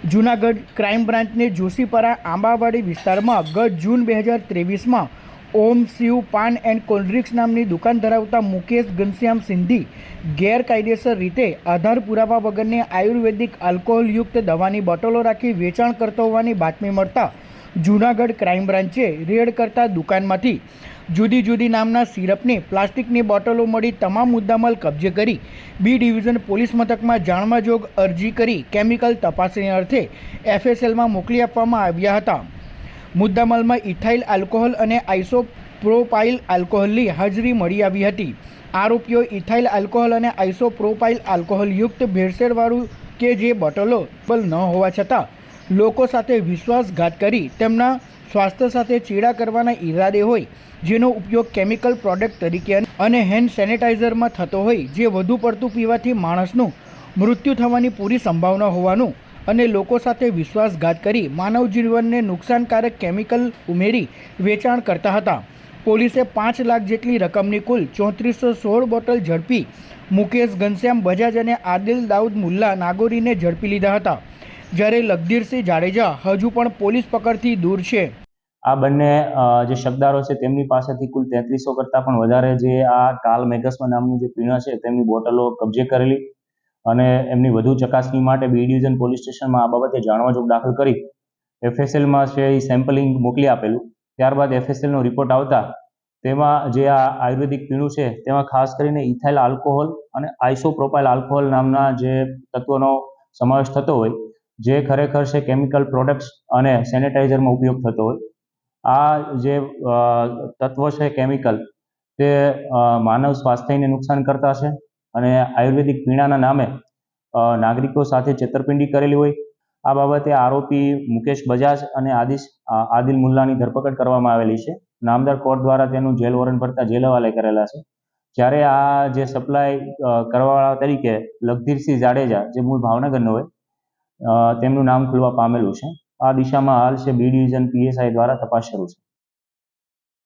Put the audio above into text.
Junagadh crime બ્રાન્ચને Joshipura આંબાવાડી વિસ્તારમાં ગત જૂન બે હજાર ત્રેવીસમાં Om Shiv Paan and cold drinks નામની દુકાન ધરાવતા મુકેશ ઘનશ્યામ સિંધી ગેરકાયદેસર રીતે આધાર પુરાવા વગરની આયુર્વેદિક આલ્કોહોલયુક્ત દવાની બોટલો રાખી વેચાણ કરતો હોવાની બાતમી મળતા જૂનાગઢ ક્રાઇમ બ્રાન્ચે રેડ કરતા દુકાનમાંથી જુદી જુદી નામના સિરપની, પ્લાસ્ટિકની બોટલો મળી તમામ મુદ્દામાલ કબજે કરી બી ડિવિઝન પોલીસ મથકમાં જાણવાજોગ અરજી કરી કેમિકલ તપાસણી અર્થે એફએસએલમાં મોકલી આપવામાં આવ્યા હતા. મુદ્દામાલમાં ઇથાઇલ આલ્કોહોલ અને આઇસોપ્રોપાઇલ આલ્કોહોલની હાજરી મળી આવી હતી. આરોપીઓ ઇથાઇલ આલ્કોહોલ અને આઇસોપ્રોપાઇલ આલ્કોહોલયુક્ત ભેળસેળવાળું કે જે બોટલો ન હોવા છતાં લોકો સાથે વિશ્વાસઘાત કરી તેમના સ્વાસ્થ્ય સાથે ચેડા કરવાના ઈરાદે હોય, જેનો ઉપયોગ કેમિકલ પ્રોડક્ટ તરીકે અને હેન્ડ સેનિટાઈઝરમાં થતો હોય, જે વધુ પડતું પીવાથી માણસનું મૃત્યુ થવાની પૂરી સંભાવના હોવાનું અને લોકો સાથે વિશ્વાસઘાત કરી માનવ જીવનને નુકસાનકારક કેમિકલ ઉમેરી વેચાણ કરતા હતા. પોલીસે પાંચ લાખ જેટલી રકમની કુલ ચોત્રીસો સોળ બોટલ ઝડપી મુકેશ ઘનશ્યામ બજાજ અને આદિલ દાઉદ મુલ્લા નાગોરીને ઝડપી લીધા હતા. જ્યારે લગધીરસિંહ જાડેજા હજુ પણ પોલીસ પકડથી દૂર છે. આ બંને જે શબ્દારો છે તેમની પાસેથી કુલ તેત્રીસો કરતાં પણ વધારે જે આ કાલ મેગસમાં નામનું જે પીણા છે તેમની બોટલો કબજે કરેલી અને એમની વધુ ચકાસણી માટે બી ડિવિઝન પોલીસ સ્ટેશનમાં આ બાબતે જાણવા જોગ દાખલ કરી એફએસએલમાં છે એ સેમ્પલિંગ મોકલી આપેલું. ત્યારબાદ એફએસએલનો રિપોર્ટ આવતા તેમાં જે આ આયુર્વેદિક પીણું છે તેમાં ખાસ કરીને ઇથાઇલ આલ્કોહોલ અને આઇસોપ્રોપાઇલ આલ્કોહોલ નામના જે તત્વોનો સમાવેશ થતો હોય જે ખરેખર છે કેમિકલ પ્રોડક્ટ્સ અને સેનિટાઈઝરમાં ઉપયોગ થતો હોય. આ જે તત્વો છે કેમિકલ તે માનવ સ્વાસ્થ્યને નુકસાન કરતા છે અને આયુર્વેદિક પીણાના નામે નાગરિકો સાથે છેતરપિંડી કરેલી હોય. આ બાબતે આરોપી મુકેશ બજાજ અને આદિશ આદિલ મુલ્લાની ધરપકડ કરવામાં આવેલી છે. નામદાર કોર્ટ દ્વારા તેનું જેલ વોરંટ ભરતા જેલ હવાલે કરેલા છે. જ્યારે આ જે સપ્લાય કરવાવાળા તરીકે લગધીરસિંહ જાડેજા, જે મૂળ ભાવનગરનો હોય તેમનું નામ ખુલવા પામેલું છે. આ દિશામાં હાલ છે બી ડિવિઝન પીએસઆઈ દ્વારા તપાસ શરૂ છે.